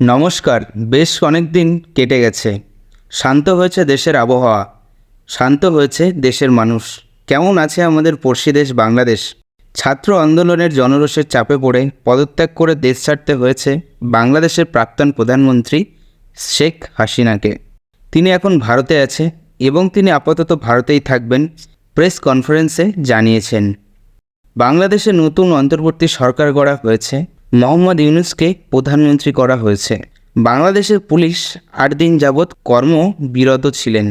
নমস্কার, বেশ অনেক দিন কেটে গেছে। শান্ত হয়েছে দেশের আবহাওয়া। শান্ত হয়েছে দেশের মানুষ। কেমন আছে আমাদের পড়শি দেশ বাংলাদেশ? ছাত্র আন্দোলনের জনরোষের চাপে পড়ে পদত্যাগ করে দেশ ছাড়তে হয়েছে বাংলাদেশের প্রাক্তন প্রধানমন্ত্রী শেখ হাসিনাকে। তিনি এখন ভারতে আছে এবং তিনি আপাতত ভারতেই থাকবেন, প্রেস কনফারেন্সে জানিয়েছেন। বাংলাদেশে নতুন অন্তর্বর্তী সরকার গড়া হয়েছে মোহাম্মদ ইউনুসকে প্রধানমন্ত্রী করা হয়েছে। বাংলাদেশের পুলিশ আট দিন যাবৎ কর্মবিরত ছিলেন।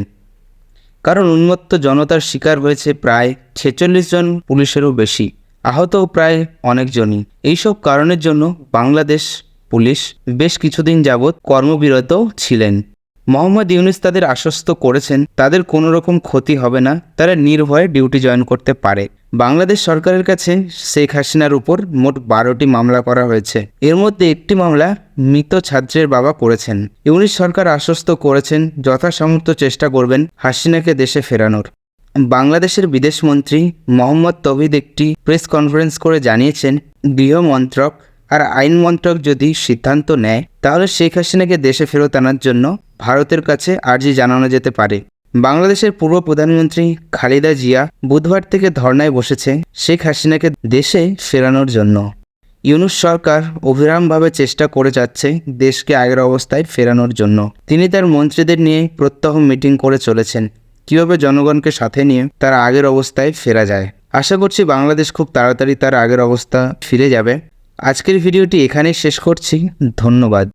কারণ উন্মত্ত জনতার শিকার হয়েছে প্রায় ছেচল্লিশ জন পুলিশেরও বেশি, আহতও প্রায় অনেকজনই। এইসব কারণের জন্য বাংলাদেশ পুলিশ বেশ কিছুদিন যাবৎ কর্মবিরত ছিলেন। মোহাম্মদ ইউনুস তাদের আশ্বস্ত করেছেন, তাদের কোনো রকম ক্ষতি হবে না, তারা নির্ভয়ে ডিউটি জয়েন করতে পারে। বাংলাদেশ সরকারের কাছে শেখ হাসিনার উপর মোট বারোটি মামলা করা হয়েছে। এর মধ্যে একটি মামলা মৃত ছাত্রের বাবা করেছেন। ইউনিশ সরকার আশ্বস্ত করেছেন যথাসামর্থ্য চেষ্টা করবেন হাসিনাকে দেশে ফেরানোর। বাংলাদেশের বিদেশমন্ত্রী মোহাম্মদ তবিদ একটি প্রেস কনফারেন্স করে জানিয়েছেন, গৃহ মন্ত্রক আর আইন মন্ত্রক যদি সিদ্ধান্ত নেয়, তাহলে শেখ হাসিনাকে দেশে ফেরত আনার জন্য ভারতের কাছে আর্জি জানানো যেতে পারে। বাংলাদেশের পূর্ব প্রধানমন্ত্রী খালেদা জিয়া বুধবার থেকে ধর্নায় বসেছে শেখ হাসিনাকে দেশে ফেরানোর জন্য। ইউনুস সরকার অবিরামভাবে চেষ্টা করে যাচ্ছে দেশকে আগের অবস্থায় ফেরানোর জন্য। তিনি তার মন্ত্রীদের নিয়ে প্রত্যহ মিটিং করে চলেছেন। কীভাবে জনগণকে সাথে নিয়ে তার আগের অবস্থায় ফেরা যায়? আশা করছি বাংলাদেশ খুব তাড়াতাড়ি তার আগের অবস্থা ফিরে যাবে। আজকের ভিডিওটি এখানেই শেষ করছি। ধন্যবাদ।